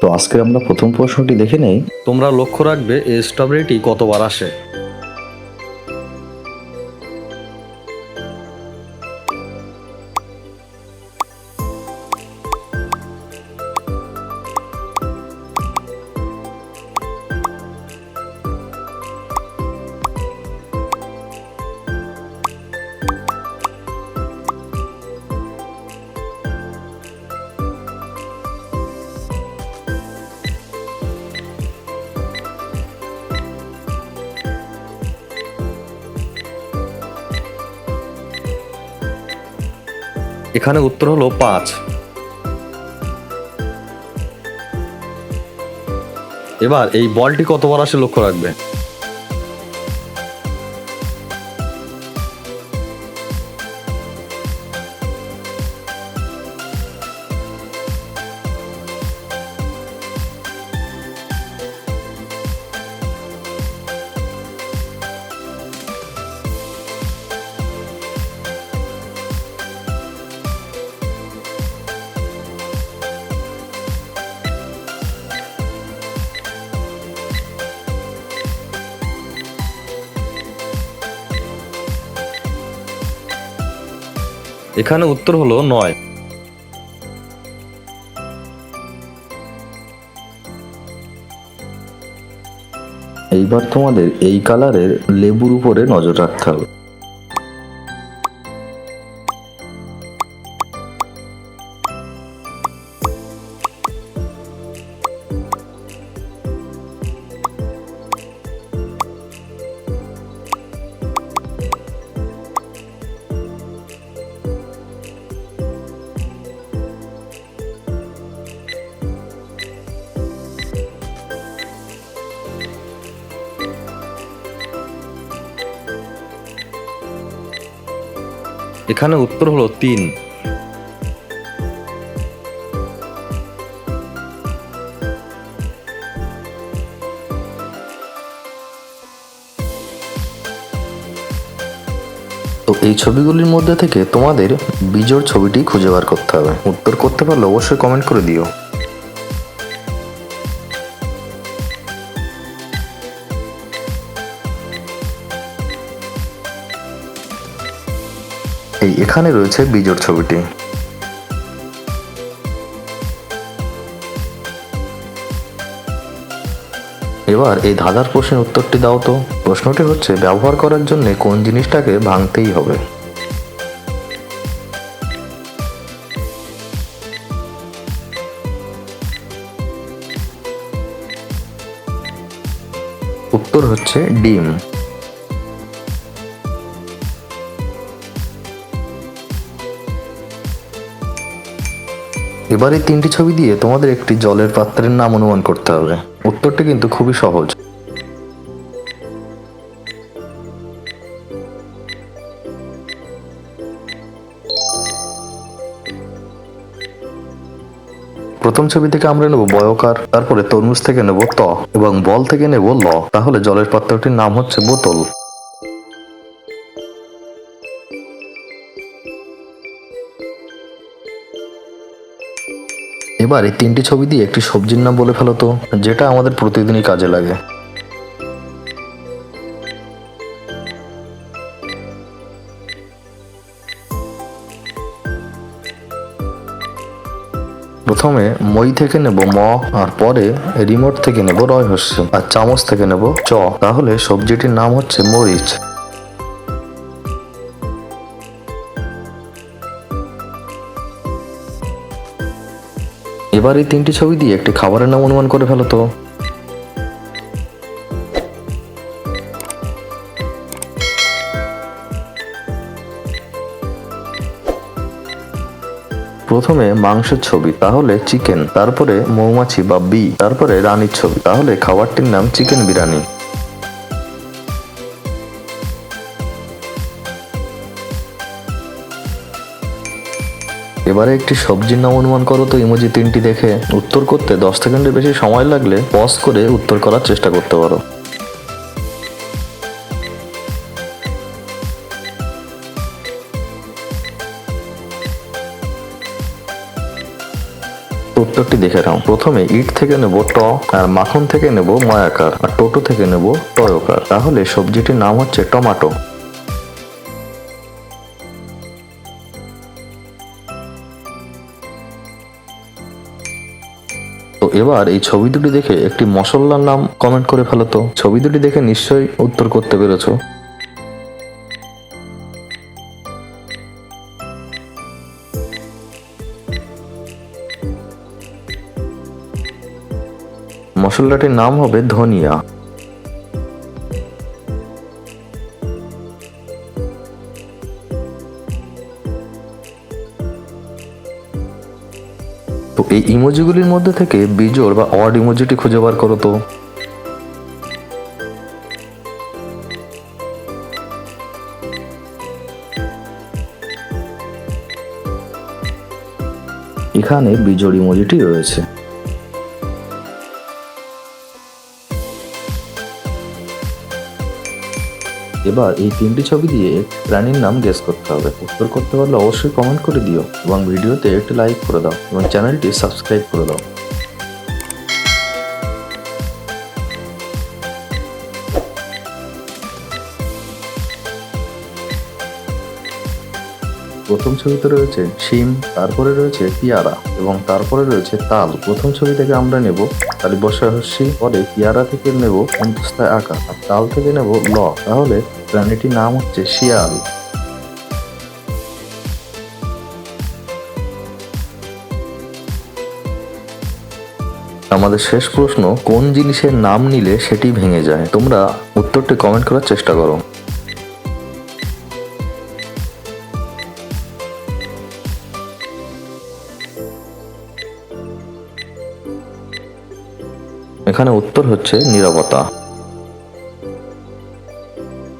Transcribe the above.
তো আজকে আমরা প্রথম প্রশ্নটি দেখে নেই। তোমরা লক্ষ্য রাখবে এই স্ট্রবেরিটি কতবার আসে? এখানে উত্তর হলো পাঁচ। এবার এই বলটি কতবার আসে লক্ষ্য রাখবে? এখানে উত্তর হলো নয়। এইবার তোমাদের এই কালারের লেবুর উপরে নজর রাখতে হবে। এখানে উত্তর হলো তিন। তো এই ছবিগুলির মধ্যে থেকে তোমাদের বিজোর ছবিটি খুঁজে বার করতে হবে। উত্তর করতে পারলে অবশ্যই কমেন্ট করে দিও। এই এখানে রয়েছে বিজোড় ছবিটি। এবার এই ধাঁধার প্রশ্নের উত্তরটি দাও তো। প্রশ্নটি হচ্ছে, ব্যবহার করার জন্য কোন জিনিসটাকে ভাঙতেই হবে? উত্তর হচ্ছে ডিম। এবার এই তিনটি ছবি দিয়ে তোমাদের একটি জলের পাত্রের নাম অনুমান করতে হবে। উত্তরটি কিন্তু খুবই সহজ। প্রথম ছবি থেকে আমরা নেব বয়কার, তারপরে তরমুজ থেকে নেব ত এবং বল থেকে নেব ল। তাহলে জলের পাত্রটির নাম হচ্ছে বোতল। এবার এই তিনটি ছবি দিয়ে একটি সবজির নাম বলে ফেলো তো, যেটা আমাদের প্রতিদিনই কাজে লাগে। প্রথমে মই থেকে নেব ম, আর পরে রিমোট থেকে নেব রয় হস্য, আর চামচ থেকে নেব চ। তাহলে সবজিটির নাম হচ্ছে মরিচ। এবার এই তিনটি ছবি দিয়ে একটি খাবারের নাম অনুমান করে ফেলো তো। প্রথমে মাংসের ছবি, তাহলে চিকেন, তারপরে মৌমাছি বা বি, তারপরে রানীর ছবি, তাহলে খাবারটির নাম চিকেন বিরিয়ানি। এবারে একটি সবজির নাম অনুমান করো তো, ইমোজি তিনটি দেখে। উত্তর করতে দশ সেকেন্ডের বেশি সময় লাগলে পজ করে উত্তর করার চেষ্টা করতে পারো। উত্তরটি দেখে নাও। প্রথমে ইট থেকে নেব ট, আর মাখন থেকে নেব ময়াকার, আর টোটো থেকে নেব টয়কার। তাহলে সবজিটির নাম হচ্ছে টমাটো। এবার এই ছবি দুটি দেখে একটি মশল্লার নাম কমেন্ট করে ফেলো তো। ছবি দুটি দেখে নিশ্চয়ই উত্তর করতে পেরেছ। মশলাটির নাম হবে ধনিয়া। তো এই ইমোজিগুলির মধ্যে থেকে বিজোড় বা অড ইমোজিটি খুঁজে বার করো তো। এখানে বিজোড় ইমোজিটি রয়েছে। এবার এই তিনটি ছবি দিয়ে প্রাণীর নাম গেস করতে হবে। উত্তর করতে পারলে অবশ্যই কমেন্ট করে দিও এবং ভিডিওতে একটি লাইক করে দাও এবং চ্যানেলটি সাবস্ক্রাইব করে দাও। প্রথম ছবিতে রয়েছে শিম, তারপরে রয়েছে পিয়ারা এবং তারপরে রয়েছে তাল। প্রথম ছবি থেকে আমরা নেব তাহলে বসে হস্যি পরে পিয়ারা থেকে নেব অন্তস্থায় আঁকা আর তাল থেকে নেব ল। তাহলে প্রাণীটির নাম হচ্ছে শিয়াল। আমাদের শেষ প্রশ্ন, কোন জিনিসের নাম নিলে সেটি ভেঙে যায়? তোমরা উত্তরটি কমেন্ট করার চেষ্টা করো। এখানে উত্তর হচ্ছে নিরবতা।